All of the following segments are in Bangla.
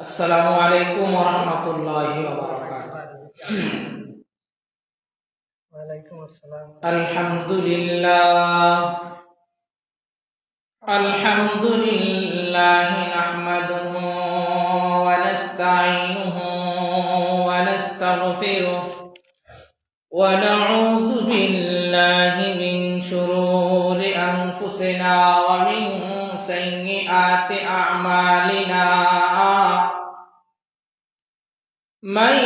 আসসালামু আলাইকুম রহমতুল্লাহি আলহামদুলিল্লাহ। আলহামদুলিল্লাহ নাহমাদুহু ওয়া নাস্তাইনুহু ওয়া নাস্তাগফিরুহু ওয়া নাউযু বিল্লাহি মিন শুরুরি আনফুসিনা ওয়া মিন সাইয়্যিআতি আ'মালিনা। من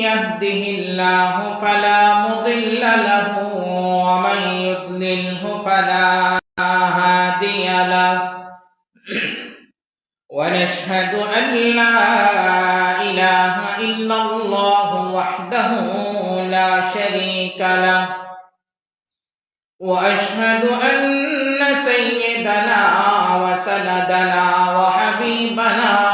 يهده الله فلا مضل له ومن يضلله فلا هادي له. ونشهد أن لا إله إلا الله وحده لا شريك له. وأشهد أن سيدنا وسندنا وحبيبنا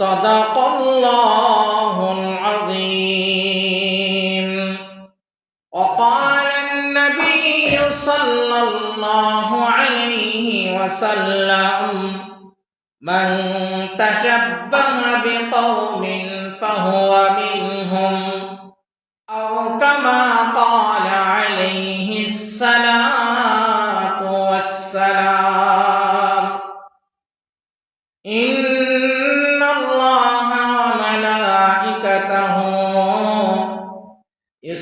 صدق الله العظيم. وقال النبي صلى الله عليه وسلم من تشبه بقوم فهو منهم أو كما قال عليه الصلاة والسلام إن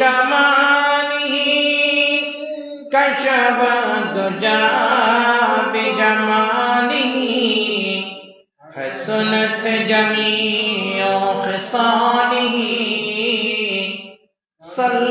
وآله بلغ العلا لكماله كشف الدجى بجماله حسنت جميع خصاله صلوا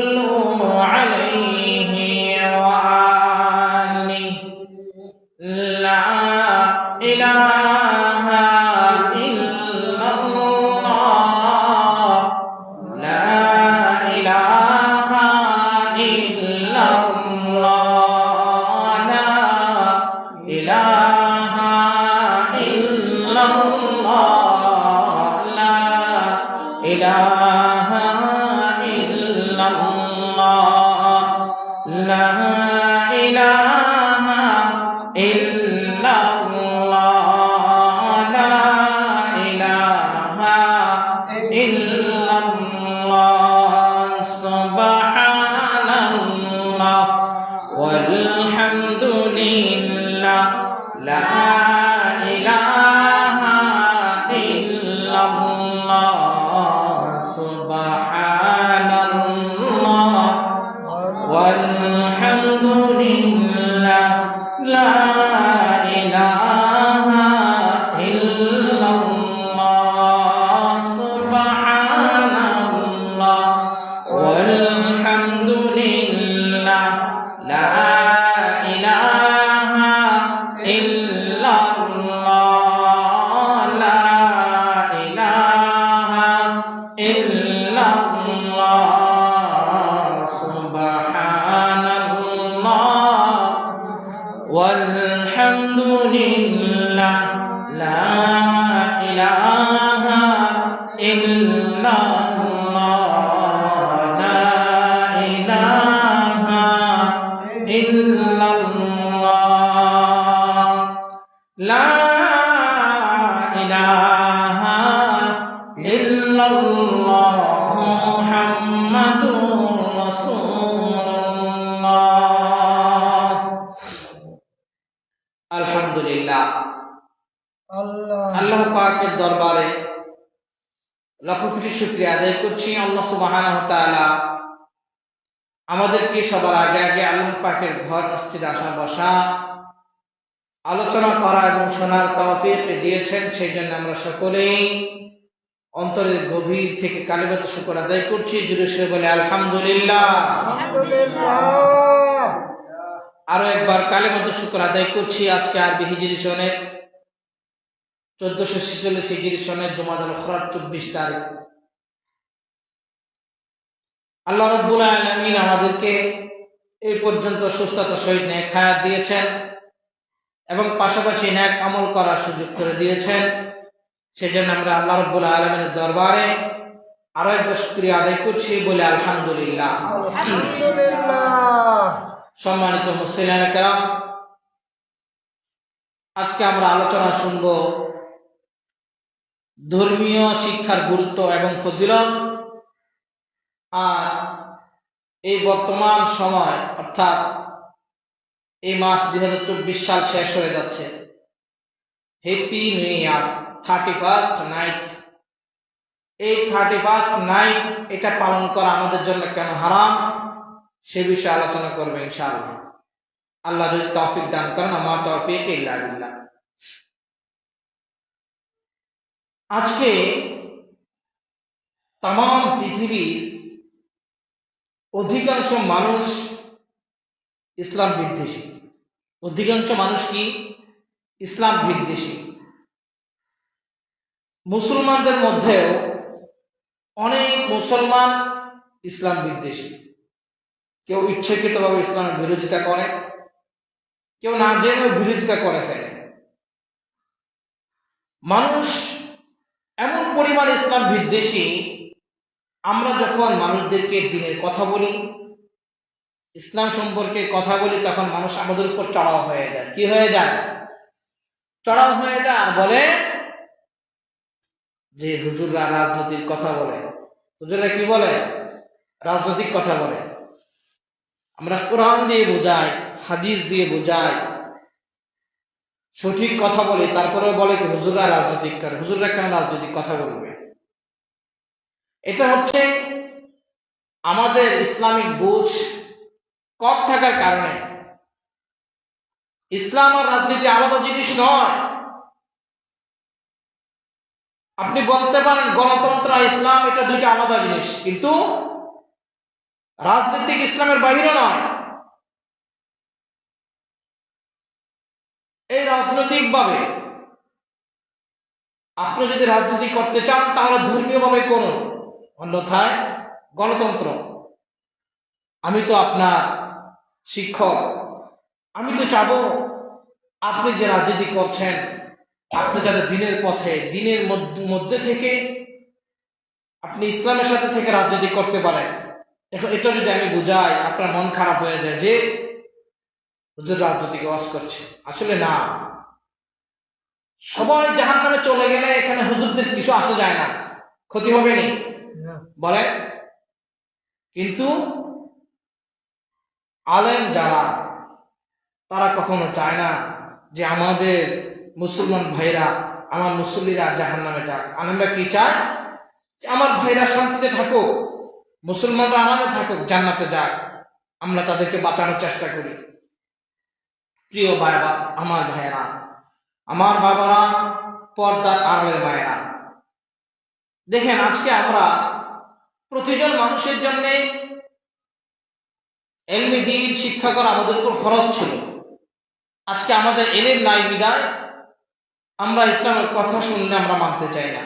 والحمد لله لا আল্লাহ। পাকের দরবারে লক্ষ কোটি শুক্রিয়া আদায় করছি। আল্লাহ ওয়া আমাদেরকে সবার আগে আগে আল্লাহ পাকের ঘর মসজিদ আসা বসা আলোচনা করা এবং শোনার তৌফিক দিয়েছেন। সেই জন্য আমরা সকলেই অন্তরের গভীর থেকে কালীগত শুকর আদায় করছি। জুড়ে বলে আলহামদুলিল্লাহ। আরও একবার কালিমাত শুকর আদায় করছি আজকে আর হিজরি সনের চোদ্দশো ছেচল্লিশ হিজরি সনের জমাদান খরার চব্বিশ তারিখ। আল্লাহ রব্বুল আলমিন আমাদেরকে এই পর্যন্ত সুস্থতা সহিত ন্যাক হায়াত দিয়েছেন এবং পাশাপাশি ন্যাক আমল করার সুযোগ করে দিয়েছেন। সেজন্য আমরা আল্লাহ রব্বুল আলমিনের দরবারে আরও একবার শুক্রিয়া আদায় করছি বলে আলহামদুলিল্লাহ। সম্মানিত মুসলিম কেরাম, আজকে আমরা আলোচনা শুনব ধর্মীয় শিক্ষার গুরুত্ব এবং ফজিলত। আর এই বর্তমান সময়, অর্থাৎ এই মাস দু হাজার চব্বিশ সাল শেষ হয়ে যাচ্ছে। Happy new year thirty first night এই থার্টি ফার্স্ট নাইট এটা পালন করা আমাদের জন্য কেন হারাম? সে বিষয়ে আলোচনা করবে ইনশাআল্লাহ। আল্লাহ যদি তৌফিক দান করেন, আমার তৌফিক ইল্লা বিল্লাহ। আজকে তাম পৃথিবীর অধিকাংশ মানুষ ইসলাম বিদ্বেষী। অধিকাংশ মানুষ কি? ইসলাম বিদ্বেষী। মুসলমানদের মধ্যেও অনেক মুসলমান ইসলাম বিদ্বেষী। কেউ ইচ্ছাকৃতভাবে ইসলামের বিরোধিতা করে, কেউ না জেনেও বিরোধিতা করে ফেলে। মানুষ এমন পরিমাণ ইসলাম বিদ্বেষী, আমরা যখন মানুষদেরকে দিনের কথা বলি, ইসলাম সম্পর্কে কথা বলি, তখন মানুষ আমাদের উপর চড়াও হয়ে যায়। কি হয়ে যায়? চড়াও হয়ে যায় আর বলে যে, হুজুররা রাজনৈতিক কথা বলে। হুজুররা কি বলে? রাজনৈতিক কথা বলে। আমরা কোরআন দিয়ে বোঝাই, হাদিস দিয়ে বোঝাই, সঠিক কথা বলে, তারপরে বলে কি হুজুররা রাজনৈতিক করে, হুজুররা কেন রাজনৈতিক কথা বলবে? এটা হচ্ছে আমাদের ইসলামিক বুঝ কম থাকার কারণে। ইসলাম আর রাজনীতি আলাদা জিনিস নয়। আপনি বলতে পারেন গণতন্ত্র ইসলাম, এটা দুইটা আলাদা জিনিস, কিন্তু রাজনৈতিক ইসলামের বাহিরে নয়। এই রাজনৈতিকভাবে আপনি যদি রাজনীতি করতে চান, তাহলে ধর্মীয়ভাবে করুন। অন্যথায় গণতন্ত্র। আমি তো আপনার শিক্ষক। আমি তো চাব আপনি যে রাজনীতি করছেন, আপনি যাতে দিনের পথে, দিনের মধ্য- মধ্যে থেকে আপনি ইসলামের সাথে থেকে রাজনীতি করতে পারেন। এখন এটা যদি আমি বুঝাই আপনার মন খারাপ হয়ে যায় যে হুজুর রাজনীতিকে ওয়াজ করছে। আসলে না। সবাই জাহান নামে চলে গেলে এখানে হুজুরদের কিছু আসা যায় না। ক্ষতি হবে নি? না। বলে কিন্তু আলেম যারা তারা কখনো চায় না যে আমাদের মুসলমান ভাইরা আমার মুসল্লিরা জাহান নামে যাক। আলেমরা কি চায়? যে আমার ভাইরা শান্তিতে থাকুক। মুসলমানরা আরামে থাকুক, জান্নাতে যাক। আমরা তাদেরকে বাঁচানোর চেষ্টা করি। প্রিয় বাবা আমার ভাইয়েরা, আমার বাবারা পর্দার আড়ালের মায়েরা দেখেন আজকে আমরা প্রতিজন মানুষের জন্য এলমি দিন, শিক্ষা করা আমাদের উপর ফরজ ছিল। আজকে আমাদের এলের নাই বিদায়। আমরা ইসলামের কথা শুনলে আমরা মানতে চাই না।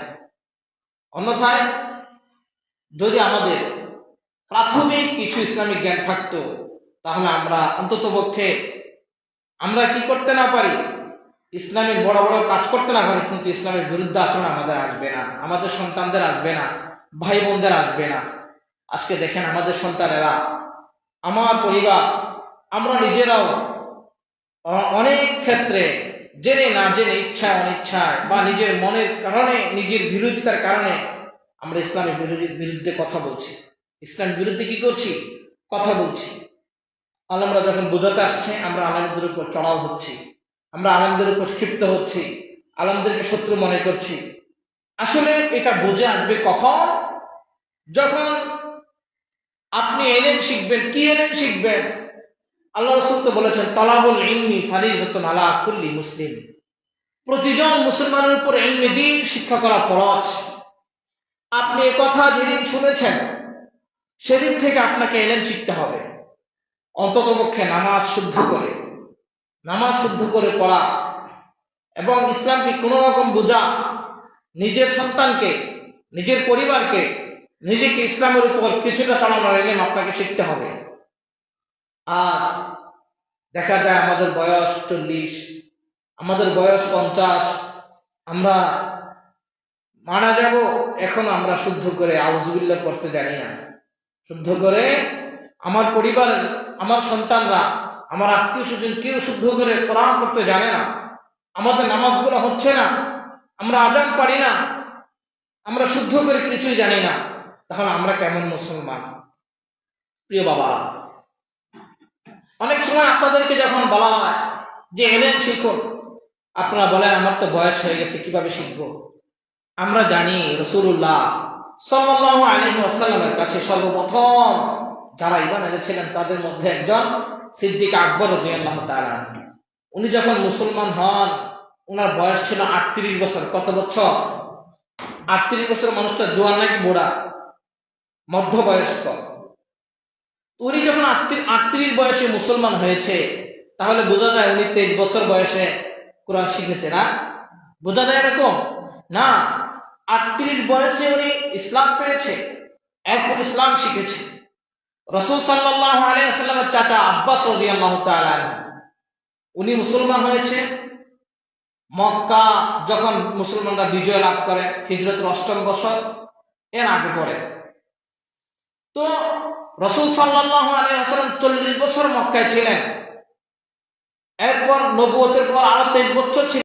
অন্যথায় যদি আমাদের প্রাথমিক কিছু ইসলামিক জ্ঞান থাকতো, তাহলে আমরা অন্তত পক্ষে আমরা কি করতে না পারি? ইসলামের বড় বড় কাজ করতে না পারি, কিন্তু ইসলামের বিরুদ্ধে আচরণ আমাদের আসবে না, আমাদের সন্তানদের আসবে না ভাই বোনদের আসবে না। আজকে দেখেন আমাদের সন্তানেরা, আমার পরিবার, আমরা নিজেরাও অনেক ক্ষেত্রে জেনে না জেনে ইচ্ছা অনিচ্ছায় বা নিজের মনের কারণে, নিজের বিরোধিতার কারণে আমরা ইসলামের বিরোধী বিরুদ্ধে কথা বলছি। ইসলামের বিরুদ্ধে কি করছি? কথা বলছি। আলমরা যখন বোঝাতে আসছে, আমরা আলমদের উপর চড়াও হচ্ছি। আমরা আলমদের উপর ক্ষিপ্ত হচ্ছি। আলমদেরকে শত্রু মনে করছি। আসলে এটা বুঝে আসবে কখন? যখন আপনি এলেন শিখবেন, কি এলেন শিখবেন? আল্লাহ রসুল তো বলেছেন, তলাবুল ইলমি ফারিজতুন আলা কুল্লি মুসলিম। প্রতিজন মুসলমানের উপর ইলমি দিন, শিক্ষা করা ফরজ। আপনি কথা যেদিন শুনেছেন সেদিন থেকে আপনাকে এলেন শিখতে হবে। অন্তত পক্ষে নামাজ শুদ্ধ করে। নামাজ শুদ্ধ করে পড়া এবং ইসলামকে কোনো রকম বোঝা, নিজের সন্তানকে, নিজের পরিবারকে, নিজেকে ইসলামের উপর কিছুটা চালানোর এলেন আপনাকে শিখতে হবে। আজ দেখা যায় আমাদের বয়স চল্লিশ, আমাদের বয়স পঞ্চাশ, আমরা মারা যাব, এখন আমরা শুদ্ধ করে আউজবিল্লা করতে জানি না। শুদ্ধ করে আমার পরিবার, আমার সন্তানরা, আমার আত্মীয় স্বজন কেউ শুদ্ধ করে কোরআন করতে জানে না। আমাদের নামাজগুলো হচ্ছে না। আমরা আজান পারি না। আমরা শুদ্ধ করে কিছুই জানি না। তাহলে আমরা কেমন মুসলমান? প্রিয় বাবারা অনেক সময় আপনাদেরকে যখন বলা হয় যে এলেন শিখুন আপনারা বলেন, আমার তো বয়স হয়ে গেছে, কীভাবে শিখব? আমরা জানি রসুল্লাহ সাল্লাহ আলী আসাল্লামের কাছে সর্বপ্রথম যারা ইমান এনেছিলেন, তাদের মধ্যে একজন সিদ্দিক আকবর রাজিয়াল্লাহ তাআলা উনি যখন মুসলমান হন ওনার বয়স ছিল আটত্রিশ বছর। কত বছর? আটত্রিশ বছর মানুষটা জোয়ান নাকি বুড়া? মধ্যবয়স্ক। উনি যখন আটত্রিশ বয়সে মুসলমান হয়েছে, তাহলে বোঝা যায় উনি তেইশ বছর বয়সে কোরআন শিখেছে না? বোঝা যায় এরকম? না। আটত্রিশ বয়সে উনি ইসলাম পেয়েছে এরপর ইসলাম শিখেছে। রসুল সাল্লাহ আলাইসাল্লামের চাচা আব্বাস উনি মুসলমান হয়েছে। মক্কা যখন মুসলমানরা বিজয় লাভ করে, হিজরতের অষ্টম বছর, এর আগে পড়ে। তো রসুল সাল্লাহ আলাইসাল্লাম চল্লিশ বছর মক্কায় ছিলেন। এরপর নবুয়তের পর আরও তেইশ বছর ছিলেন